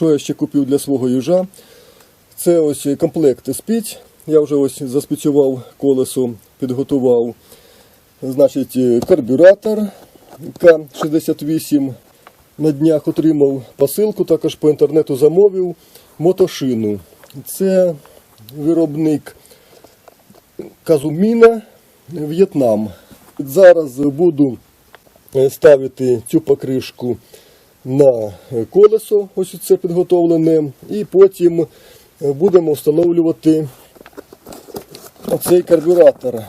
що я ще купив для свого їжа. Це ось комплект спіць. Я вже ось заспецював колесо, підготував. Значить, карбюратор К68. На днях отримав посилку, також по інтернету замовив мотошину. Це виробник Казуміна, В'єтнам. Зараз буду е, ставити цю покришку на колесо, ось це підготовлене, і потім е, будемо встановлювати цей карбюратор.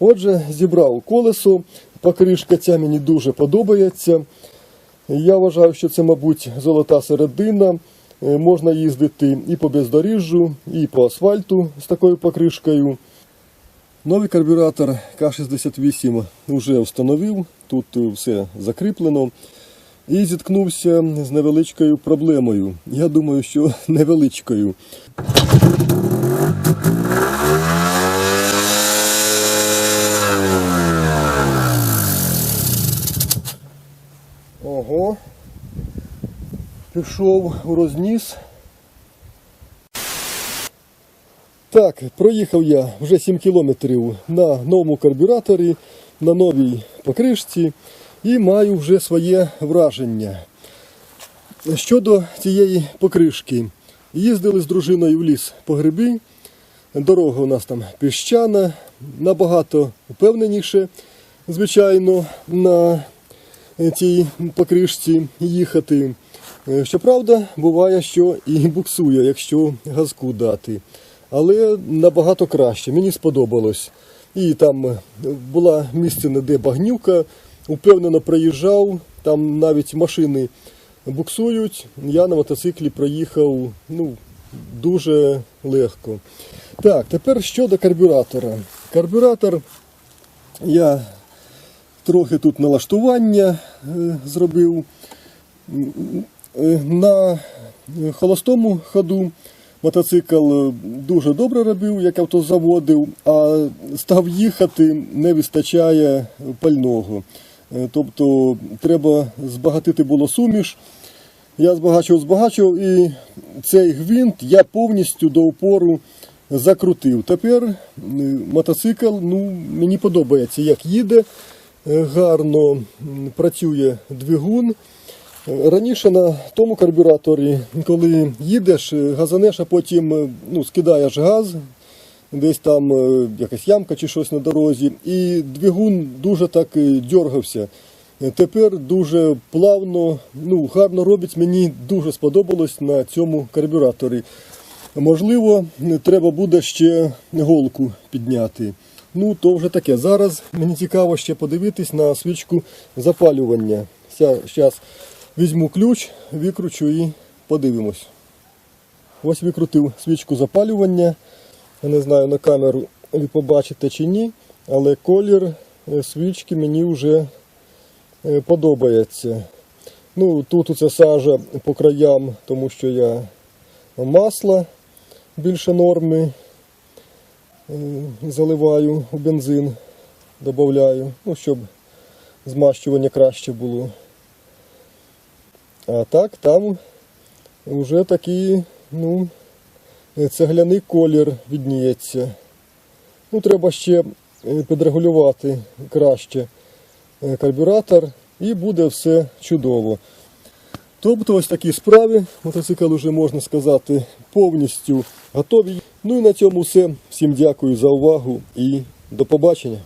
Отже, зібрав колесо, покришка ця мені дуже подобається. Я вважаю, що це, мабуть, золота середина. Е, Можна їздити і по бездоріжжю, і по асфальту з такою покришкою. Новий карбюратор К68 вже встановив, тут е, все закріплено. І зіткнувся з невеличкою проблемою. Я думаю, що невеличкою. Ого. Пішов у розніс. Так, проїхав я вже 7 кілометрів на новому карбюраторі, на новій покришці і маю вже своє враження. Щодо цієї покришки, їздили з дружиною в ліс по гриби. Дорога у нас там піщана, набагато впевненіше, звичайно, на цій покришці їхати. Щоправда, буває, що і буксує, якщо газку дати. Але набагато краще, мені сподобалось. І там була місцина, де багнюка, упевнено проїжджав, там навіть машини буксують. Я на мотоциклі проїхав ну, дуже легко. Так, тепер щодо карбюратора. Карбюратор я трохи тут налаштування е, зробив. Е, На холостому ходу мотоцикл дуже добре робив, як автозаводив, а став їхати, не вистачає пального. Е, Тобто треба збагатити було суміш. Я збагачував, збагачував і цей гвинт я повністю до опору закрутив. Тепер е, мотоцикл ну, мені подобається, як їде, е, гарно працює двигун. Раніше на тому карбюраторі, коли їдеш, газанеш, а потім ну, скидаєш газ, десь там е, якась ямка чи щось на дорозі, і двигун дуже так е, дьоргався. Тепер дуже плавно, ну, гарно робить, мені дуже сподобалось на цьому карбюраторі. Можливо, треба буде ще голку підняти. Ну, то вже таке. Зараз мені цікаво ще подивитись на свічку запалювання. Зараз візьму ключ, викручу і подивимось. Ось викрутив свічку запалювання. Не знаю на камеру ви побачите чи ні, але колір е, свічки мені вже е, подобається. Ну, тут оце сажа по краям, тому що я масло більше норми е, заливаю у бензин, додаю, ну, щоб змащування краще було. А так там вже такий, ну, цегляний колір відніється. Ну, треба ще е, підрегулювати краще е, карбюратор і буде все чудово. Тобто ось такі справи. Мотоцикл вже можна сказати повністю готовий. Ну і на цьому все. Всім дякую за увагу і до побачення.